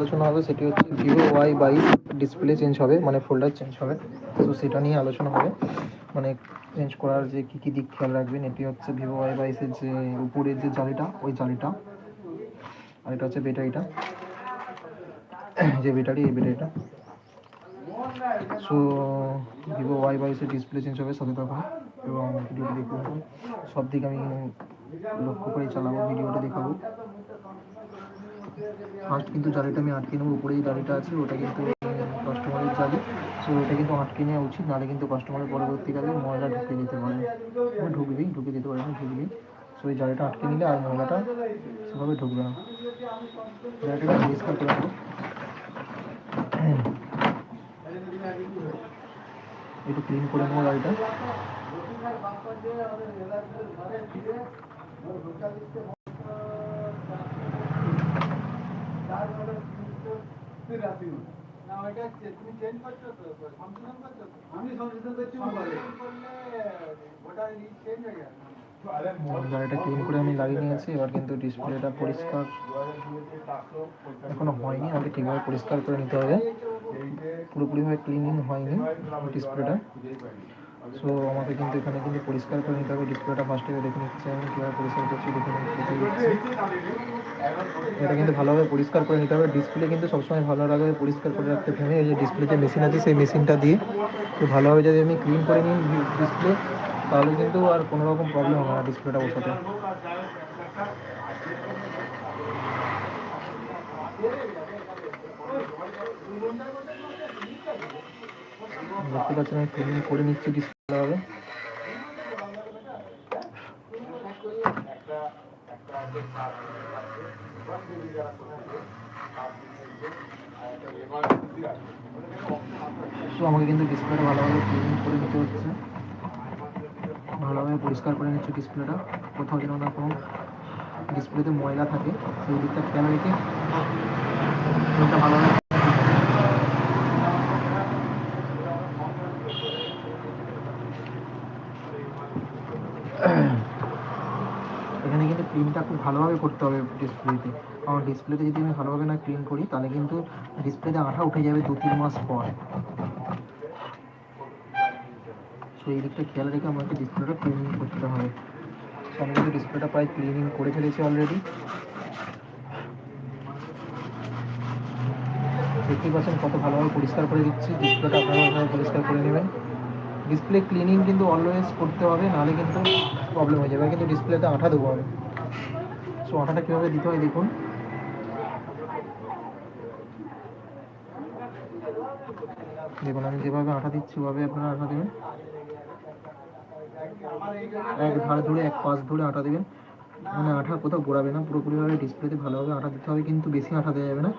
আলোচনা হবে, সেটি হচ্ছে ভিভো ওয়াই বাইশ ডিসপ্লে চেঞ্জ হবে মানে ফোল্ডার চেঞ্জ হবে। তো সেটা নিয়ে আলোচনা হবে। মানে চেঞ্জ করার যে কী কী দিক খেয়াল রাখবেন, এটি হচ্ছে ভিভো ওয়াই বাইশের যে উপরের যে জালিটা, ওই জালিটা। আর এটা হচ্ছে ব্যাটারিটা যে ব্যাটারি এই ব্যাটারিটা সো ভিভো ওয়াই বাইশের ডিসপ্লে চেঞ্জ হবে সাথে তখন এবং ভিডিওটি দেখতে থাকুন সব দিক আমি লক্ষ্য করে চালাবো, ভিডিওটা দেখাবো। ফার্স্ট কিন্তু জালিটা আমি আটকে নেব, উপরে যে জালিটা আছে, ওটা কিন্তু কাস্টমারের জালি সো ওটা কিন্তু আটকে নেওয়া উচিত, নাহলে কিন্তু কাস্টমারের পরবর্তীকালে ময়লা ঢুকে দিতে পারে। ঢুকবেই ঢুকে দিতে পারে না ঢুকবেই সো এই জালিটা আটকে নিলে আর ময়লাটা সেভাবে ঢুকবে না। জালিটা পরিষ্কার করে নেব একটু ক্লিন করে নেব গাড়িটা আমি সংশোধন করছি মোবাইলে ভোটার লিস্ট চেঞ্জ হয়ে গেছে গাড়িটা ক্লিন করে আমি লাগিয়ে নিয়েছি এবার কিন্তু ডিসপ্লেটা পরিষ্কার। এখনও হয়নি আমাকে ঠিকভাবে পরিষ্কার করে নিতে হবে। পুরোপুরিভাবে ক্লিনিং হয়নি ডিসপ্লেটা সো আমাকে কিন্তু এখানে কিন্তু পরিষ্কার করে নিতে হবে। ডিসপ্লেটা ফার্স্টে দেখে নিচ্ছে আমি, কীভাবে পরিষ্কার করছি, দেখে নিচ্ছি এটা কিন্তু ভালোভাবে পরিষ্কার করে নিতে হবে। ডিসপ্লে কিন্তু সবসময় ভালোভাবে পরিষ্কার করে রাখতে হবে। এই যে ডিসপ্লে যে মেশিন আছে, সেই মেশিনটা দিয়ে তো ভালোভাবে যদি আমি ক্লিন করে নিই ডিসপ্লে তাহলে কিন্তু আর কোনো রকম প্রবলেম হবে না ডিসপ্লেটা বসাতে। দেখতে পাচ্ছেন আমি ক্লিন করে নিচ্ছি ডিসপ্লে তো আমাকে কিন্তু ডিসপ্লেটা ভালোভাবে ক্লিন করে নিতে হচ্ছে। ভালোভাবে পরিষ্কার করে নিচ্ছি ডিসপ্লেটা কোথাও যেন না কোনো ডিসপ্লেতে ময়লা থাকে, সেই দিকটা খেয়াল রেখে। ভালোভাবে এখানে কিন্তু ক্লিনটা খুব ভালোভাবে করতে হবে ডিসপ্লেতে কারণ ডিসপ্লেতে যদি আমি ভালোভাবে না ক্লিন করি, তাহলে কিন্তু ডিসপ্লেতে আঠা উঠে যাবে দু তিন মাস পর। সো এই দিকটা খেয়াল রেখে আমাকে ডিসপ্লেটা ক্লিনিং করতে হবে। আমি কিন্তু ডিসপ্লেটা প্রায় ক্লিনিং করে ফেলেছি অলরেডি দেখতেই পাচ্ছেন কত ভালোভাবে পরিষ্কার করে দিচ্ছি। ডিসপ্লেটা আপনারা ভালোভাবে পরিষ্কার করে নেবেন। ডিসপ্লে ক্লিনিং কিন্তু অলওয়েজ করতে হবে, নাহলে কিন্তু প্রবলেম হয়ে যাবে। কিন্তু ডিসপ্লেতে আঠা দেবো আমি। সো আঠাটা কীভাবে দিতে হয় দেখুন। দেখুন, আমি যেভাবে আঠা দিচ্ছি, ওভাবে আপনারা আঠা দেবেন। এক ধার ধরে, এক পাশ ধরে আঠা দেবেন। মানে আঠা কোথাও গোড়াবে না, পুরোপুরিভাবে ডিসপ্লেতে ভালোভাবে আঠা দিতে হবে, কিন্তু বেশি আঠা দেওয়া যাবে না।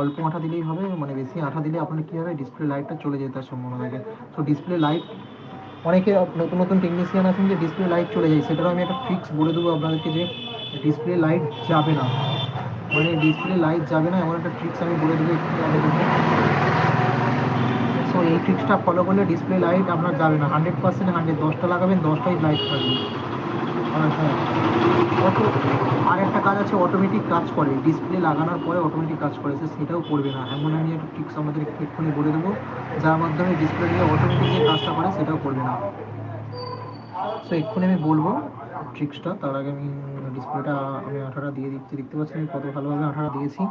অল্প আঠা দিলেই হবে মানে বেশি আঠা দিলে আপনার কী হবে ডিসপ্লে লাইটটা চলে যেতে সম্ভাবনা থাকে। তো ডিসপ্লে লাইট অনেকে নতুন নতুন টেকনিশিয়ান আছেন যে ডিসপ্লে লাইট চলে যায়, সেটারও আমি একটা ফিক্স বলে দেবো আপনাদেরকে যে ডিসপ্লে লাইট যাবে না। মানে ডিসপ্লে লাইট যাবে না, এমন একটা ট্রিক্স আমি বলে দেবো একটু সো এই ট্রিক্সটা ফলো করলে ডিসপ্লে লাইট আপনার যাবে না। হান্ড্রেড পার্সেন্ট হান্ড্রেড দশটা লাগাবেন, দশটাই লাইট থাকবে। অটো আর একটা কাজ আছে অটোমেটিক কাজ করে। ডিসপ্লে লাগানোর পরে অটোমেটিক কাজ করে সেটাও করবে না। এমন আমি একটা ট্রিক্স আমাদের এক্ষুনি বলে দেবো, যার মাধ্যমে ডিসপ্লে দিয়ে অটোমেটিক যে কাজটা করে, সেটাও করবে না। সো এক্ষুনি আমি বলব ট্রিক্সটা তার আগে আমি ডিসপ্লেটা আমি আঠাটা দিয়ে দিচ্ছি। দেখতে পাচ্ছি আমি কত ভালোভাবে আঠাটা দিয়েছি।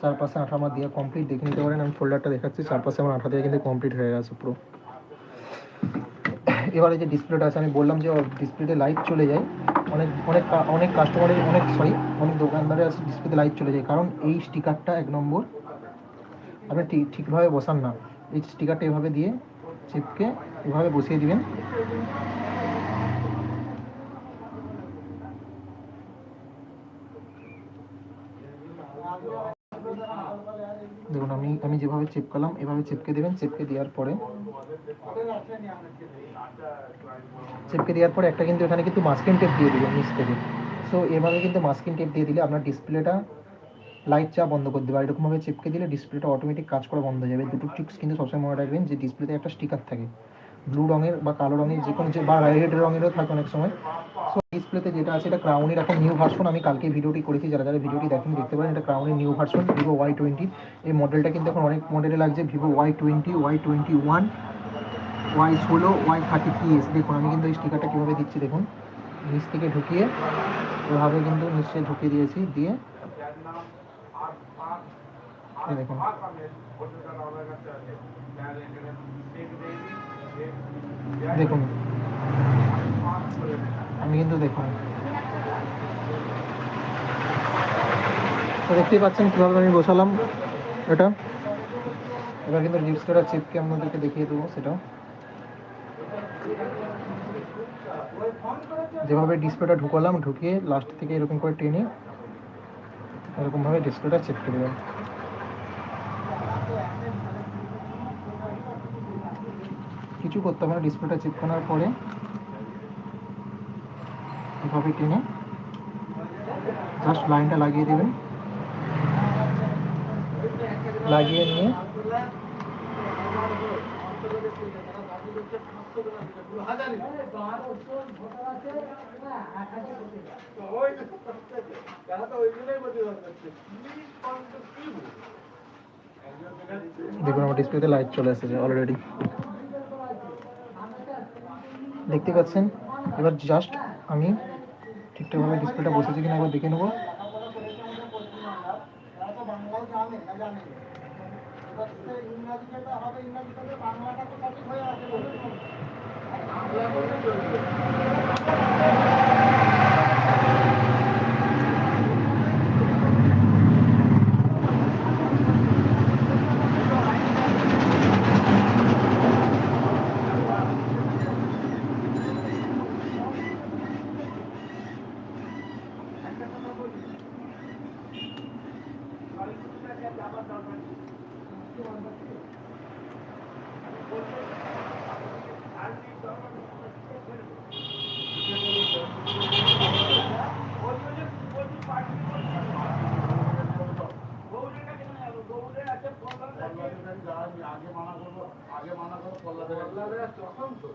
চারপাশে আঠা আমার দিয়ে কমপ্লিট দেখে নিতে পারেন, আমি ফোল্ডারটা দেখাচ্ছি। চারপাশে আমার আঠা দিয়ে কিন্তু কমপ্লিট হয়ে গেছে পুরো। এবারে যে ডিসপ্লেটা আছে, আমি বললাম যে ডিসপ্লেতে লাইট চলে যায়। অনেক অনেক অনেক কাস্টমারের অনেক সরি অনেক দোকানদারে আছে ডিসপ্লেতে লাইট চলে যায়। কারণ এই স্টিকারটা এক নম্বর, আপনি ঠিক, ঠিকভাবে বসান না। এই স্টিকারটা এভাবে দিয়ে চিপকে এভাবে বসিয়ে দিবেন। দেখুন, আমি আমি যেভাবে চিপকালাম এভাবে চিপকে দেবেন। চিপকে দেওয়ার পরে চিপকে দেওয়ার পরে একটা কিন্তু এখানে কিন্তু মাস্কিং টেপ দিয়ে দিবেন নিচ থেকে। সো এভাবে কিন্তু মাস্কিং টেপ দিয়ে দিলে আপনার ডিসপ্লেটা লাইট চা বন্ধ করে দেবে। আর এরকমভাবে চিপকে দিলে ডিসপ্লেটা অটোমেটিক কাজ করা বন্ধ হয়ে যাবে। দুটো ট্রিক্স কিন্তু সবসময় মনে রাখবেন যে ডিসপ্লেতে একটা স্টিকার থাকে। ব্লু রঙের বা কালো রঙের যে কোনো যে বা রেড রঙেরও থাকে অনেক সময়। সো ডিসপ্লেতে যেটা আছে, এটা ক্রাউনের এখন নিউ ভার্সন আমি কালকে ভিডিওটি করেছি, যারা যারা ভিডিওটি দেখেন দেখতে পারেন, এটা ক্রাউনের new version Vivo Y twenty এই মডেলটা কিন্তু এখন অনেক মডেলে লাগছে Vivo Y twenty Y twenty one Y ষোলো ওয়াই থার্টি থ্রি এস দেখুন, আমি কিন্তু এই স্টিকারটা কীভাবে দিচ্ছি, দেখুন। নিচ থেকে ঢুকিয়ে, এভাবে কিন্তু নিচে ঢুকিয়ে দিয়েছি, দিয়ে দেখুন। দেখুন। আমি কিন্তু দেখুন। তো দেখতেই পাচ্ছেন কীভাবে আমি বসালাম এটা। এবার কিন্তু ডিসপ্লেটা চিপকে আপনাদেরকে দেখিয়ে দেবো সেটা যেভাবে ডিসপ্লেটা ঢুকালাম, ঢুকিয়ে লাস্ট থেকে এরকম করে টেনে এরকমভাবে ডিসপ্লেটা চেপকে দেবেন। কিছু করতে হবে না ডিসপ্লেটা চিপকানোর পরে এভাবে টেনে জাস্ট লাইনটা লাগিয়ে দেবেন। লাগিয়ে নিয়ে দেখুন আমার ডিসপ্লেতে লাইট চলে এসেছে অলরেডি দেখতে পাচ্ছেন? এবার জাস্ট আমি ঠিকঠাকভাবে ডিসপ্লেটা বসেছি কিনা একবার দেখে নেব।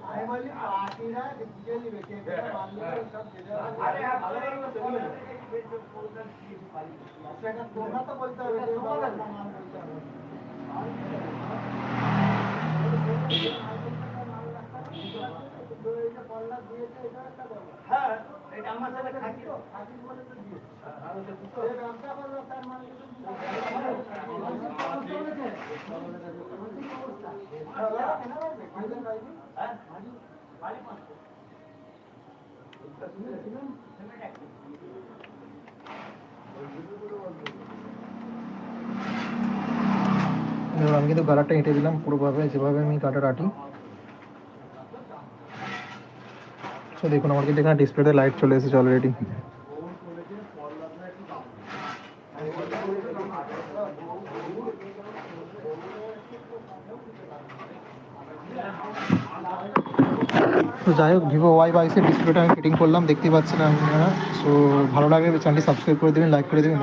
আমি বলি পার্টিরা বুঝে নিবে কে কে মানলে সব সেটা তো মান হ্যাঁ? এটা আমার সাথে খাকি তো খাকি বলে তো দিয়েছে আর দিয়ে এই ব্যবসা করবে তার মানে এবার আমি কিন্তু গালারটা এঁটে দিলাম পুরোভাবে, যেভাবে আমি গালার আটি। তো দেখুন, আমার কিন্তু এখানে ডিসপ্লেতে লাইট চলে এসেছে অলরেডি তো যাই হোক ভিভো ওয়াই বাইসে ডিসপ্লেটা আমি ফিটিং করলাম, দেখতেই পাচ্ছেন আপনারা সো ভালো লাগলে চ্যানেলটি সাবস্ক্রাইব করে দেবেন লাইক করে দেবেন।